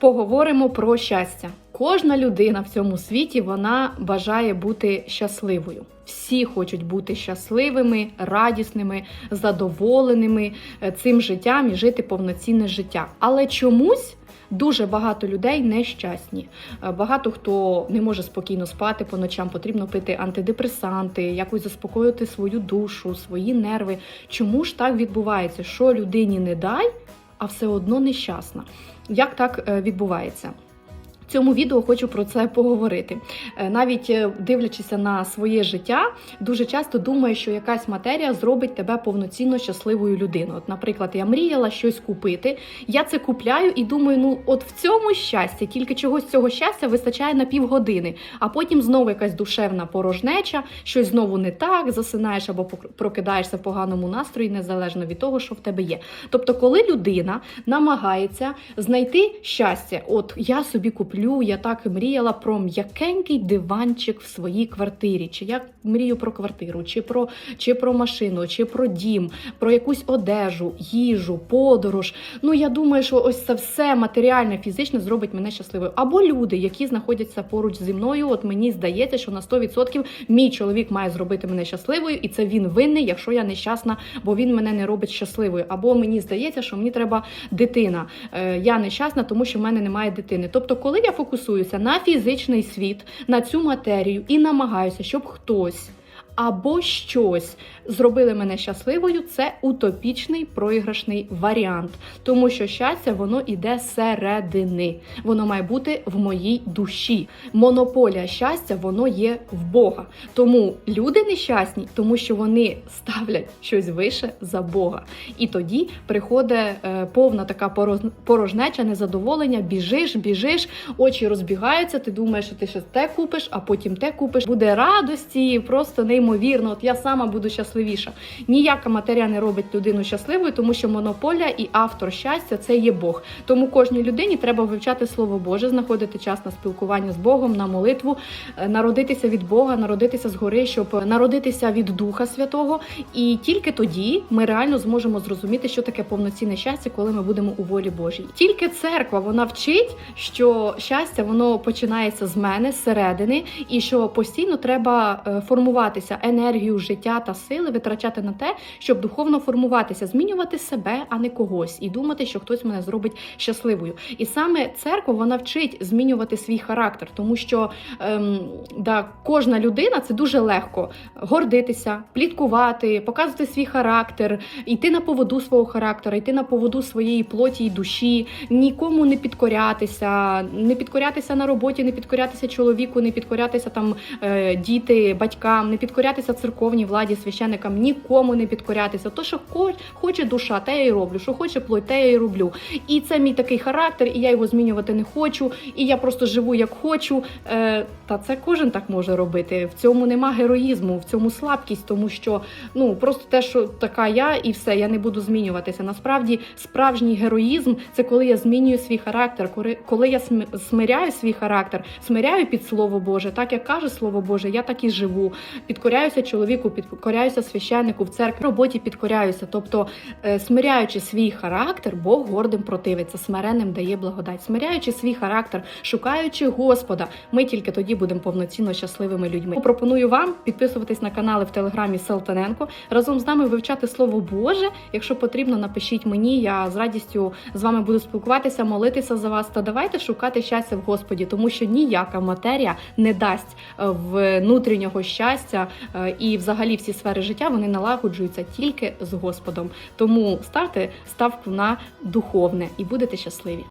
Поговоримо про щастя. Кожна людина в цьому світі вона бажає бути щасливою. Всі хочуть бути щасливими, радісними, задоволеними е, цим життям і жити повноцінне життя. Але чомусь дуже багато людей нещасні. Е, Багато хто не може спокійно спати по ночам, потрібно пити антидепресанти, якось заспокоїти свою душу, свої нерви. Чому ж так відбувається? Що людині не дай, а все одно нещасна? Як так е, відбувається? Цьому відео хочу про це поговорити. Е, Навіть е, дивлячися на своє життя, дуже часто думаю, що якась матерія зробить тебе повноцінно щасливою людиною. От, наприклад, я мріяла щось купити, я це купляю і думаю, ну от в цьому щастя, тільки чогось цього щастя вистачає на півгодини, а потім знову якась душевна порожнеча, щось знову не так, засинаєш або прокидаєшся в поганому настрої, незалежно від того, що в тебе є. Тобто, коли людина намагається знайти щастя, от я собі куплю, я так і мріяла про м'якенький диванчик в своїй квартирі, чи я мрію про квартиру, чи про, чи про машину, чи про дім, про якусь одежу, їжу, подорож. Ну я думаю, що ось це все матеріальне, фізичне зробить мене щасливою. Або люди, які знаходяться поруч зі мною. От мені здається, що на 100% мій чоловік має зробити мене щасливою, і це він винний, якщо я нещасна, бо він мене не робить щасливою. Або мені здається, що мені треба дитина. Е, Я нещасна, тому що в мене немає дитини. Тобто, коли я фокусуюся на фізичний світ, на цю матерію і намагаюся, щоб хтось. Або щось зробили мене щасливою, це утопічний проіграшний варіант, тому що щастя воно іде зсередини, воно має бути в моїй душі. Монополія щастя воно є в Бога. Тому люди нещасні, тому що вони ставлять щось вище за Бога. І тоді приходить е, повна така порожнеча, незадоволення. Біжиш, біжиш, очі розбігаються. Ти думаєш, що ти ще те купиш, а потім те купиш. Буде радості, просто неймовірно. От я сама буду щасливіша. Ніяка матерія не робить людину щасливою, тому що монополія і автор щастя це є Бог. Тому кожній людині треба вивчати Слово Боже, знаходити час на спілкування з Богом, на молитву, е, народитися від Бога, народитися згори, щоб народитися від Духа Святого. І тільки тоді ми реально зможемо зрозуміти, що таке повноцінне щастя, коли ми будемо у волі Божій. Тільки церква вона вчить, що щастя воно починається з мене зсередини, і що постійно треба е, формуватися енергію життя та сили, витрачати на те, щоб духовно формуватися, змінювати себе, а не когось, і думати, що хтось мене зробить щасливою. І саме церква вона вчить змінювати свій характер, тому що ем, да, кожна людина це дуже легко гордитися, пліткувати, показувати свій характер, йти на поводу свого характера, йти на поводу своєї плоті і душі, нікому не підкорятися, не підкорятися на роботі, не підкорятися чоловіку, не підкорятися там е, діти, батькам, не підкорятися церковній владі, священникам, нікому не підкорятися. То, що хо- хоче душа, те я і роблю, що хоче плоть, те я і роблю. І це мій такий характер, і я його змінювати не хочу, і я просто живу як хочу. Е, та це кожен так може робити. В цьому нема героїзму, в цьому слабкість, тому що ну просто те, що така я, і все, я не буду змінюватися. Насправді, справжній героїзм це коли я змінюю свій характер, коли- я см- смиряю свій характер, смиряю під слово Боже, так як каже Слово Боже, я так і живу. Підкоряюся чоловіку, підкоряюся священнику в церкві, роботі підкоряюся. Тобто, е, смиряючи свій характер, Бог гордим противиться, смиренним дає благодать. Смиряючи свій характер, шукаючи Господа, ми тільки тоді будемо повноцінно щасливими людьми. Пропоную вам підписуватись на канали в телеграмі Салтаненко, разом з нами вивчати Слово Боже. Якщо потрібно, напишіть мені. Я з радістю з вами буду спілкуватися, молитися за вас. Та давайте шукати щастя в Господі, тому що ніяка матерія не дасть е, внутрішнього щастя і, взагалі, всі сфери життя вони налагоджуються тільки з Господом. Тому ставте ставку на духовне і будете щасливі.